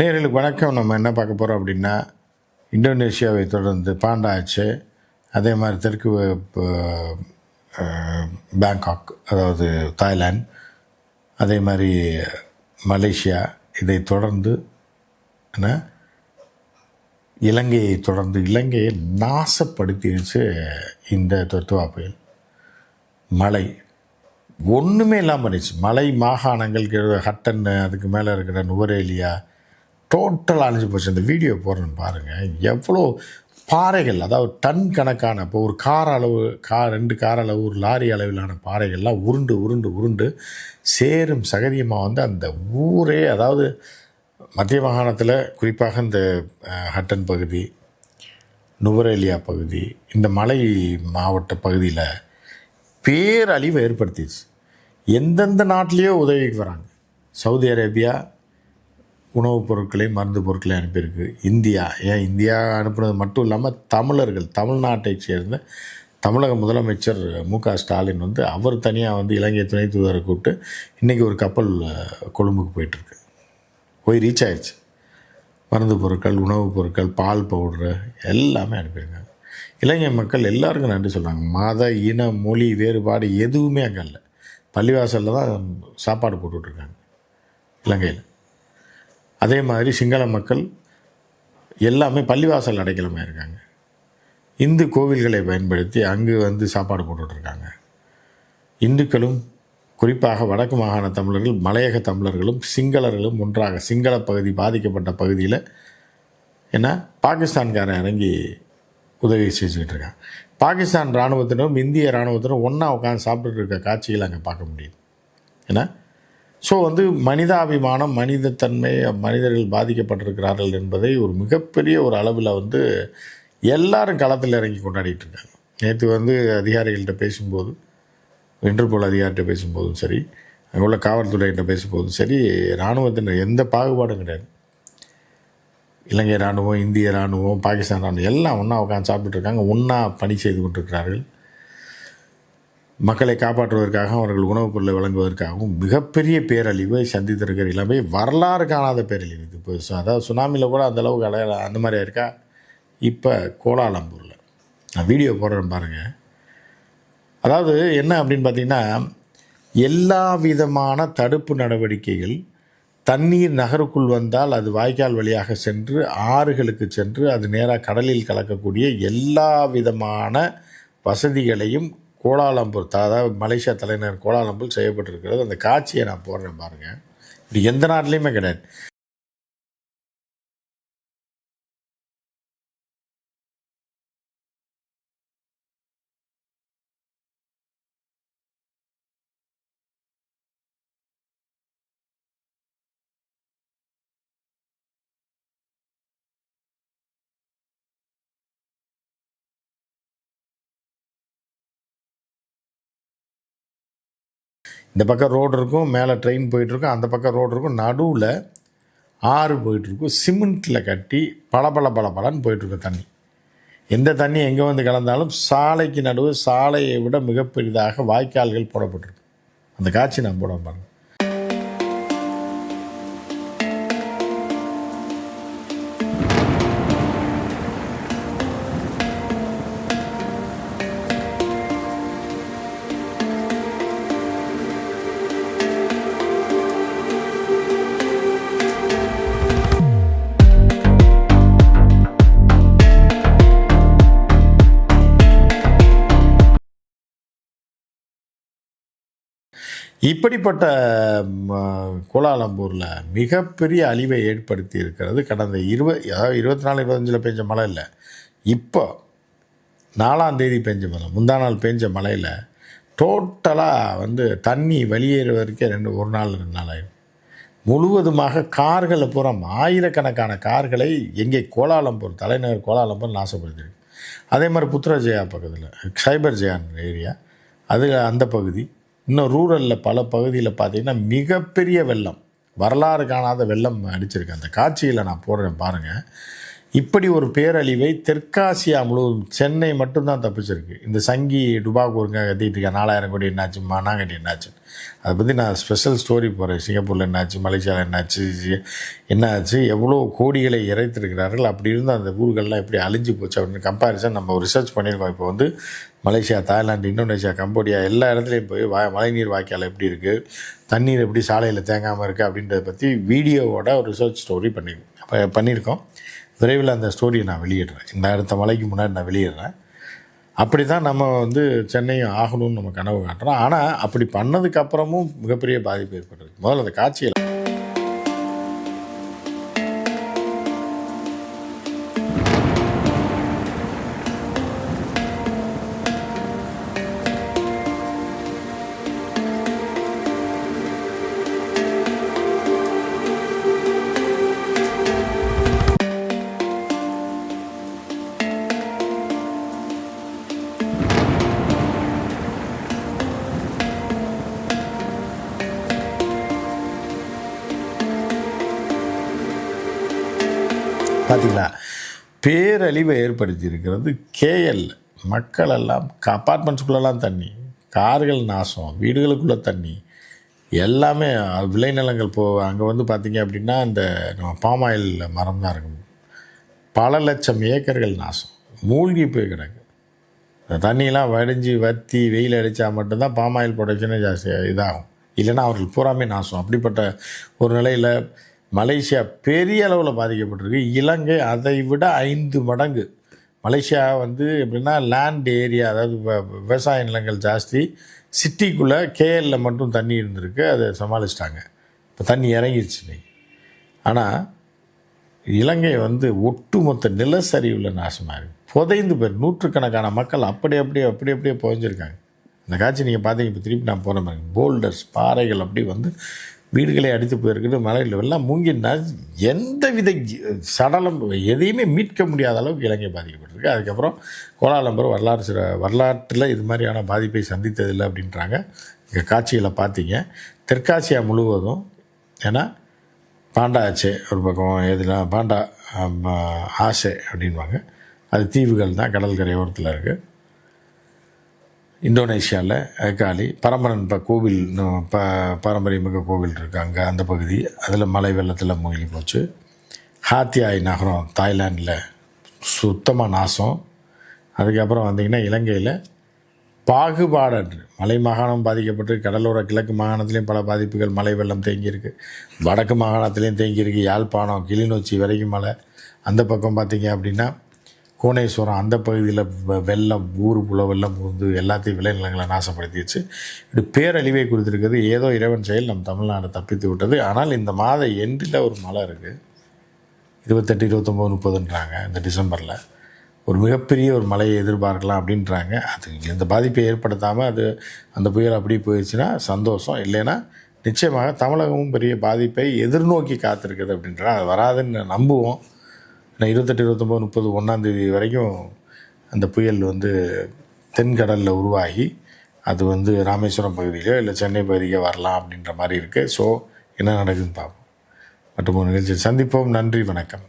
நேர்களுக்கு வணக்கம். நம்ம என்ன பார்க்க போகிறோம் அப்படின்னா இந்தோனேஷியாவை தொடர்ந்து பாண்டாச்சு. அதே மாதிரி தெற்கு பேங்காக் அதாவது தாய்லாந்து. அதே மாதிரி மலேசியா இதை தொடர்ந்து என்ன இலங்கையை தொடர்ந்து இலங்கையை நாசப்படுத்திடுச்சு இந்த தொத்துவா புயல். மழை ஒன்றுமே இல்லாமல் இருந்துச்சு மலை மாகாணங்கள் ஹட்டன் அதுக்கு மேலே இருக்கிற நுவரேலியா டோட்டல் அழிஞ்சு போச்சு. அந்த வீடியோ போடுறேன்னு பாருங்கள் எவ்வளோ பாறைகள் அதாவது டன் கணக்கான இப்போ ஒரு கார் அளவு கார் ரெண்டு கார் அளவு ஒரு லாரி அளவிலான பாறைகள்லாம் உருண்டு உருண்டு உருண்டு சேரும் சகதியமாக வந்து அந்த ஊரே அதாவது மத்திய மாகாணத்தில் குறிப்பாக இந்த ஹட்டன் பகுதி நுவரேலியா பகுதி இந்த மலை மாவட்ட பகுதியில் பேரழிவை ஏற்படுத்திடுச்சு. எந்தெந்த நாட்டிலேயோ உதவிக்கு வராங்க. சவுதி அரேபியா உணவுப் பொருட்களை மருந்து பொருட்களை அனுப்பியிருக்கு. இந்தியா ஏன் இந்தியா அனுப்புனது மட்டும் இல்லாமல் தமிழர்கள் தமிழ்நாட்டைச் சேர்ந்த தமிழக முதலமைச்சர் மு க ஸ்டாலின் வந்து அவர் தனியாக வந்து இலங்கை துணை தூதரை கூப்பிட்டு இன்றைக்கி ஒரு கப்பல் கொழும்புக்கு போயிட்டுருக்கு. போய் ரீச் ஆயிடுச்சு மருந்து பொருட்கள் உணவுப் பொருட்கள் பால் பவுட்ரு எல்லாமே அனுப்பியிருக்காங்க. இலங்கை மக்கள் எல்லாருக்கும் நன்றி சொல்கிறாங்க மத இன மொழி வேறுபாடு எதுவுமே அங்கே இல்லை. பள்ளிவாசலில் தான் சாப்பாடு போட்டுட்ருக்காங்க இலங்கையில். அதே மாதிரி சிங்கள மக்கள் எல்லாமே பள்ளிவாசல் அடைக்கலமாக இருக்காங்க. இந்து கோவில்களை பயன்படுத்தி அங்கு வந்து சாப்பாடு போட்டுட்ருக்காங்க இந்துக்களும் குறிப்பாக வடக்கு மாகாண தமிழர்கள் மலையக தமிழர்களும் சிங்களர்களும் ஒன்றாக சிங்கள பகுதி பாதிக்கப்பட்ட பகுதியில் ஏன்னா பாகிஸ்தான்காரன் இறங்கி உதவி செஞ்சுக்கிட்டு இருக்கான். பாகிஸ்தான் இராணுவத்தினரும் இந்திய இராணுவத்தினரும் ஒன்றா உட்காந்து சாப்பிட்டுட்டு இருக்க காட்சிகள் அங்கே பார்க்க முடியுது. ஏன்னா ஸோ வந்து மனிதாபிமானம் மனிதத்தன்மை மனிதர்கள் பாதிக்கப்பட்டிருக்கிறார்கள் என்பதை ஒரு மிகப்பெரிய ஒரு அளவில் வந்து எல்லாரும் களத்தில் இறங்கி கொண்டாடிட்டு இருக்காங்க. நேற்று வந்து அதிகாரிகள்கிட்ட பேசும்போது இன்டர்போல் அதிகாரிகிட்ட பேசும்போதும் சரி அங்கே உள்ள காவல்துறையிட்ட பேசும்போதும் சரி இராணுவத்தினர் எந்த பாகுபாடும் கிடையாது. இலங்கை இராணுவம் இந்திய இராணுவம் பாகிஸ்தான் இராணுவம் எல்லாம் ஒன்றா உட்காந்து சாப்பிட்டுருக்காங்க ஒன்றா பணி செய்து கொண்டிருக்கிறார்கள். மக்களை காப்பாற்றுவதற்காக அவர்கள் உணவுப் பொருளை வழங்குவதற்காகவும் மிகப்பெரிய பேரழிவை சந்தித்திருக்கிற எல்லாமே வரலாறு காணாத பேரழிவு இது. இப்போ அதாவது சுனாமியில் கூட அந்த அளவுக்கு அந்த மாதிரி இருக்கா? இப்போ கோலாலம்பூரில் நான் வீடியோ போடுறேன் பாருங்கள் அதாவது என்ன அப்படின்னு பார்த்தீங்கன்னா எல்லா விதமான தடுப்பு நடவடிக்கைகள் தண்ணீர் நகருக்குள் வந்தால் அது வாய்க்கால் வழியாக சென்று ஆறுகளுக்கு சென்று அது நேராக கடலில் கலக்கக்கூடிய எல்லா விதமான வசதிகளையும் கோலாலம்பூர் அதாவது மலேசியா தலைநகர் கோலாலம்பூர் செய்யப்பட்டிருக்கிறது. அந்த காட்சியை நான் போடுறேன் பாருங்கள் இப்படி எந்த நாட்டிலையுமே கிடையாது. இந்த பக்கம் ரோடு இருக்கும் மேலே ட்ரெயின் போயிட்டுருக்கும் அந்த பக்கம் ரோடு இருக்கும். நடுவில் ஆறு போயிட்டுருக்கும். சிமெண்ட்டில் கட்டி பல பல பல பலன்னு போயிட்டுருக்கும் தண்ணி. எந்த தண்ணி எங்கே வந்து கலந்தாலும் சாலைக்கு நடுவு சாலையை விட மிகப்பெரிதாக வாய்க்கால்கள் போடப்பட்டிருக்கு. அந்த காட்சி நான் போட பாருங்கள் இப்படிப்பட்ட ம, கோலாலம்பூரில் மிகப்பெரிய அழிவை ஏற்படுத்தி இருக்கிறது கடந்த இருபது அதாவது இருபத்தி நாலு இருபத்தஞ்சில் பெஞ்ச மழை இல்லை. இப்போ நாலாம் தேதி பெஞ்ச மழை முந்தா நாள் பெஞ்ச மழையில் டோட்டலாக வந்து தண்ணி வெளியேறுவதற்கே ரெண்டு ஒரு நாள் ரெண்டு நாள் ஆயிடும். முழுவதுமாக கார்களை பூரா ஆயிரக்கணக்கான கார்களை எங்கே கோலாலம்பூர் தலைநகர் கோலாலம்பூர் நாசப்படுத்திருக்கு அதே மாதிரி புத்ரஜயா பக்கத்தில் சைபர் ஜெயான் ஏரியா அது அந்த பகுதி. இன்னும் ரூரலில் பல பகுதியில் பார்த்தீங்கன்னா மிகப்பெரிய வெள்ளம். வரலாறு காணாத வெள்ளம் அடிச்சிருக்கு. அந்த காட்சியில் நான் போடுறேன் பாருங்கள் இப்படி ஒரு பேரழிவை தெற்காசியா முழுவதும் சென்னை மட்டும்தான் தப்பிச்சிருக்கு. இந்த சங்கி டுபாக்கூருங்க கத்திட்டு இருக்கா நாலாயிரம் கோடி என்னாச்சு மானாங்கட்டி என்னாச்சு? அதை பற்றி நான் ஸ்பெஷல் ஸ்டோரி போகிறேன் சிங்கப்பூரில் என்னாச்சு மலேசியாவில் என்னாச்சு என்னாச்சு எவ்வளோ கோடிகளை இறைத்திருக்கிறார்கள் அப்படி இருந்து அந்த ஊர்கள்லாம் எப்படி அழிஞ்சு போச்சு அப்படின்னு கம்பேரிசன் நம்ம ரிசர்ச் பண்ணியிருக்கோம். இப்போ வந்து மலேசியா தாய்லாந்து இந்தோனேஷியா கம்போடியா எல்லா இடத்துலையும் போய் வா மழைநீர் வாய்க்கால் எப்படி இருக்குது தண்ணீர் எப்படி சாலையில் தேங்காமல் இருக்குது அப்படின்றத பற்றி வீடியோவோட ஒரு ரிசர்ச் ஸ்டோரி பண்ணியிருக்கோம் அப்போ பண்ணியிருக்கோம். விரைவில் அந்த ஸ்டோரியை நான் வெளியிடுறேன். இந்த அடுத்த மலைக்கு முன்னாடி நான் வெளியிடுறேன். அப்படி தான் நம்ம வந்து சென்னையும் ஆகணும்னு நம்ம கனவு காட்டுறோம். ஆனால் அப்படி பண்ணதுக்கு அப்புறமும் மிகப்பெரிய பாதிப்பு ஏற்பட்டிருக்கு. முதல்ல அந்த காட்சியில் பார்த்தீங்களா பேரழிவை ஏற்படுத்தி இருக்கிறது கேஎல். மக்கள் எல்லாம் அப்பார்ட்மெண்ட்ஸுக்குள்ளெல்லாம் தண்ணி கார்கள் நாசம் வீடுகளுக்குள்ளே தண்ணி எல்லாமே விளைநிலங்கள் போ அங்கே வந்து பார்த்திங்க அப்படின்னா இந்த நம்ம பாம் ஆயில் மரம் தான் இருக்கும். பல லட்சம் ஏக்கர்கள் நாசம். மூழ்கி போய் கிடக்கு. இந்த தண்ணியெல்லாம் வடிஞ்சு வத்தி வெயில் அடித்தா மட்டும்தான் ஆயில் ப்ரொடக்ஷனே ஜாஸ்தியாக இதாகும். இல்லைன்னா அவர்கள் பூராமே நாசம். அப்படிப்பட்ட ஒரு நிலையில் மலேசியா பெரிய அளவில் பாதிக்கப்பட்டிருக்கு. இலங்கை அதை விட ஐந்து மடங்கு. மலேசியா வந்து எப்படின்னா லேண்ட் ஏரியா அதாவது வ- விவசாய நிலங்கள் ஜாஸ்தி. சிட்டிக்குள்ளே கேஎல்ல மட்டும் தண்ணி இருந்திருக்கு. அதை சமாளிச்சிட்டாங்க. இப்போ தண்ணி இறங்கிருச்சு இன்னைக்கு. ஆனால் இலங்கை வந்து ஒட்டுமொத்த நிலச்சரிவில் நாசமாக இருக்குது புதைந்து பேர் நூற்றுக்கணக்கான மக்கள் அப்படி அப்படியே அப்படி அப்படியே புதைஞ்சிருக்காங்க. இந்த காட்சி நீங்கள் பார்த்தீங்க இப்போ திருப்பி நான் போன மாதிரி. போல்டர்ஸ் பாறைகள் அப்படி வந்து வீடுகளை அடித்து போயிருக்குது மலையில் எல்லாம் மூங்கி ந- எந்த வித சடலம் எதையுமே மீட்க முடியாத அளவுக்கு இலங்கை பாதிக்கப்பட்டிருக்கு. அதுக்கப்புறம் கோலாலம்பரம் வரலாறு சில வரலாற்றில் இது மாதிரியான பாதிப்பை சந்தித்ததில்லை அப்படின்றாங்க. இங்கே காட்சிகளை பார்த்தீங்க. தெற்காசியா முழுவதும் ஏன்னா பாண்டா ஆச்சே ஒரு பக்கம் எதுனா பாண்டா ஆசை அப்படின்வாங்க. அது தீவுகள் தான் கடற்கரை ஓரத்தில் இருக்குது இந்தோனேஷியாவில் ஏக்காலி பரம்பரன் இப்போ கோவில் ப பாரம்பரியமிக்க கோவில் இருக்குது அங்கே அந்த பகுதி. அதில் மலை வெள்ளத்தில் மூழ்கி போச்சு. ஹாத்தியாய் நகரம் தாய்லாண்டில் சுத்தமாக நாசம். அதுக்கப்புறம் வந்தீங்கன்னா இலங்கையில் பாகுபாடன்று மலை மாகாணம் பாதிக்கப்பட்டு கடலோர கிழக்கு மாகாணத்திலையும் பல பாதிப்புகள் மழை வெள்ளம் தேங்கியிருக்கு வடக்கு மாகாணத்துலேயும் தேங்கியிருக்கு யாழ்ப்பாணம் கிளிநொச்சி வரைக்கும் மழை. அந்த பக்கம் பார்த்தீங்க அப்படின்னா கோணேஸ்வரம் அந்த பகுதியில் வெள்ளம் ஊர் புல வெள்ளம் புகுந்து எல்லாத்தையும் விளைநிலங்களை நாசப்படுத்திடுச்சு. இப்படி பேரழிவை குறித்திருக்கிறது. ஏதோ இறைவன் செயல் நம் தமிழ்நாடு தப்பித்து விட்டது. ஆனால் இந்த மாத எண்டில் ஒரு மழை இருக்குது இருபத்தெட்டு இருபத்தொம்போது முப்பதுன்றாங்க இந்த டிசம்பரில். ஒரு மிகப்பெரிய ஒரு மழையை எதிர்பார்க்கலாம் அப்படின்றாங்க. அது எந்த பாதிப்பை ஏற்படுத்தாமல் அது அந்த புயல் அப்படி போயிடுச்சுன்னா சந்தோஷம். இல்லைன்னா நிச்சயமாக தமிழகமும் பெரிய பாதிப்பை எதிர்நோக்கி காத்திருக்குது அப்படின்றா அது வராதுன்னு நம்புவோம். நான் இருபத்தெட்டு இருபத்தொம்போது முப்பது ஒன்றாந்தேதி வரைக்கும் அந்த புயல் வந்து தென்கடலில் உருவாகி அது வந்து ராமேஸ்வரம் பகுதியிலோ இல்லை சென்னை பகுதிக்கோ வரலாம் அப்படின்ற மாதிரி இருக்குது ஸோ என்ன நடக்குதுன்னு பார்ப்போம். மற்றும் ஒரு நிகழ்ச்சியில் சந்திப்போம். நன்றி வணக்கம்.